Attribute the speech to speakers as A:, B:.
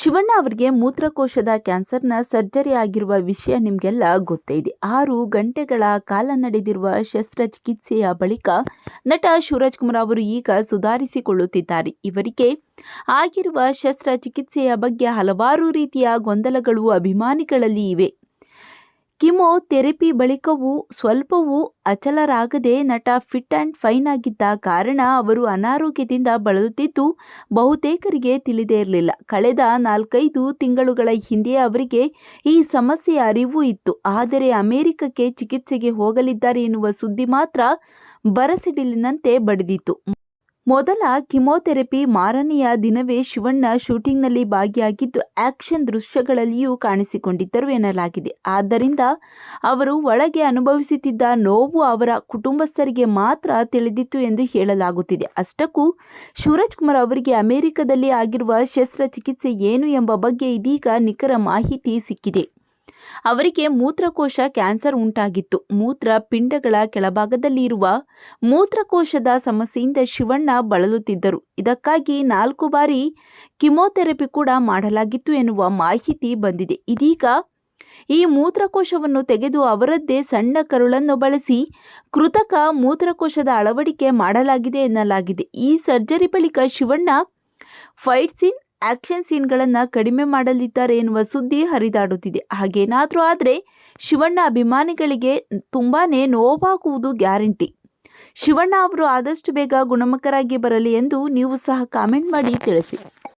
A: ಶಿವಣ್ಣ ಅವರಿಗೆ ಮೂತ್ರಕೋಶದ ಕ್ಯಾನ್ಸರ್ನ ಸರ್ಜರಿ ಆಗಿರುವ ವಿಷಯ ನಿಮಗೆಲ್ಲ ಗೊತ್ತೇ ಇದೆ. ಆರು ಗಂಟೆಗಳ ಕಾಲ ನಡೆದಿರುವ ಶಸ್ತ್ರಚಿಕಿತ್ಸೆಯ ಬಳಿಕ ನಟ ಶಿವರಾಜ್ ಕುಮಾರ್ ಅವರು ಈಗ ಸುಧಾರಿಸಿಕೊಳ್ಳುತ್ತಿದ್ದಾರೆ. ಇವರಿಗೆ ಆಗಿರುವ ಶಸ್ತ್ರಚಿಕಿತ್ಸೆಯ ಬಗ್ಗೆ ಹಲವಾರು ರೀತಿಯ ಗೊಂದಲಗಳು, ಅಭಿಮಾನಿಗಳಲ್ಲಿ ಇವೆ. ಕಿಮೊಥೆರಪಿ ಬಳಿಕವೂ ಸ್ವಲ್ಪವೂ ಅಚಲರಾಗದೆ ನಟ ಫಿಟ್ ಆ್ಯಂಡ್ ಫೈನ್ ಆಗಿದ್ದ ಕಾರಣ ಅವರು ಅನಾರೋಗ್ಯದಿಂದ ಬಳಲುತ್ತಿದ್ದು, ಬಹುತೇಕರಿಗೆ ತಿಳಿದೇ ಇರಲಿಲ್ಲ. ಕಳೆದ ನಾಲ್ಕೈದು ತಿಂಗಳುಗಳ ಹಿಂದೆ ಅವರಿಗೆ ಈ ಸಮಸ್ಯೆಯ ಅರಿವು ಇತ್ತು. ಆದರೆ ಅಮೆರಿಕಕ್ಕೆ ಚಿಕಿತ್ಸೆಗೆ ಹೋಗಲಿದ್ದಾರೆ ಎನ್ನುವ ಸುದ್ದಿ ಮಾತ್ರ ಬರಸಿಡಿಲಿನಂತೆ ಬಡಿದಿತ್ತು. ಮೊದಲ ಕಿಮೋಥೆರಪಿ ಮಾರನೆಯ ದಿನವೇ ಶಿವಣ್ಣ ಶೂಟಿಂಗ್ನಲ್ಲಿ ಭಾಗಿಯಾಗಿದ್ದು ಆಕ್ಷನ್ ದೃಶ್ಯಗಳಲ್ಲಿಯೂ ಕಾಣಿಸಿಕೊಂಡಿದ್ದರು ಎನ್ನಲಾಗಿದೆ. ಆದ್ದರಿಂದ ಅವರು ಒಳಗೆ ಅನುಭವಿಸುತ್ತಿದ್ದ ನೋವು ಅವರ ಕುಟುಂಬಸ್ಥರಿಗೆ ಮಾತ್ರ ತಿಳಿದಿತ್ತು ಎಂದು ಹೇಳಲಾಗುತ್ತಿದೆ. ಅಷ್ಟಕ್ಕೂ ಶಿವರಾಜ್ ಕುಮಾರ್ ಅವರಿಗೆ ಅಮೆರಿಕದಲ್ಲಿ ಆಗಿರುವ ಶಸ್ತ್ರಚಿಕಿತ್ಸೆ ಏನು ಎಂಬ ಬಗ್ಗೆ ಇದೀಗ ನಿಖರ ಮಾಹಿತಿ ಸಿಕ್ಕಿದೆ. ಅವರಿಗೆ ಮೂತ್ರಕೋಶ ಕ್ಯಾನ್ಸರ್ ಉಂಟಾಗಿತ್ತು. ಮೂತ್ರ ಪಿಂಡಗಳ ಕೆಳಭಾಗದಲ್ಲಿ ಮೂತ್ರಕೋಶದ ಸಮಸ್ಯೆಯಿಂದ ಶಿವಣ್ಣ ಬಳಲುತ್ತಿದ್ದರು. ಇದಕ್ಕಾಗಿ ನಾಲ್ಕು ಬಾರಿ ಕಿಮೋಥೆರಪಿ ಕೂಡ ಮಾಡಲಾಗಿತ್ತು ಎನ್ನುವ ಮಾಹಿತಿ ಬಂದಿದೆ. ಇದೀಗ ಈ ಮೂತ್ರಕೋಶವನ್ನು ತೆಗೆದು ಅವರದ್ದೇ ಸಣ್ಣ ಕರುಳನ್ನು ಬಳಸಿ ಕೃತಕ ಮೂತ್ರಕೋಶದ ಅಳವಡಿಕೆ ಮಾಡಲಾಗಿದೆ ಎನ್ನಲಾಗಿದೆ. ಈ ಸರ್ಜರಿ ಬಳಿಕ ಶಿವಣ್ಣ ಫೈಟ್ ಸೀನ್ ಆಕ್ಷನ್ ಸೀನ್ಗಳನ್ನು ಕಡಿಮೆ ಮಾಡಲಿದ್ದಾರೆ ಎನ್ನುವ ಸುದ್ದಿ ಹರಿದಾಡುತ್ತಿದೆ. ಹಾಗೇನಾದರೂ ಆದರೆ ಶಿವಣ್ಣ ಅಭಿಮಾನಿಗಳಿಗೆ ತುಂಬಾ ನೋವಾಗುವುದು ಗ್ಯಾರಂಟಿ. ಶಿವಣ್ಣ ಅವರು ಆದಷ್ಟು ಬೇಗ ಗುಣಮುಖರಾಗಿ ಬರಲಿ ಎಂದು ನೀವು ಸಹ ಕಾಮೆಂಟ್ ಮಾಡಿ ತಿಳಿಸಿ.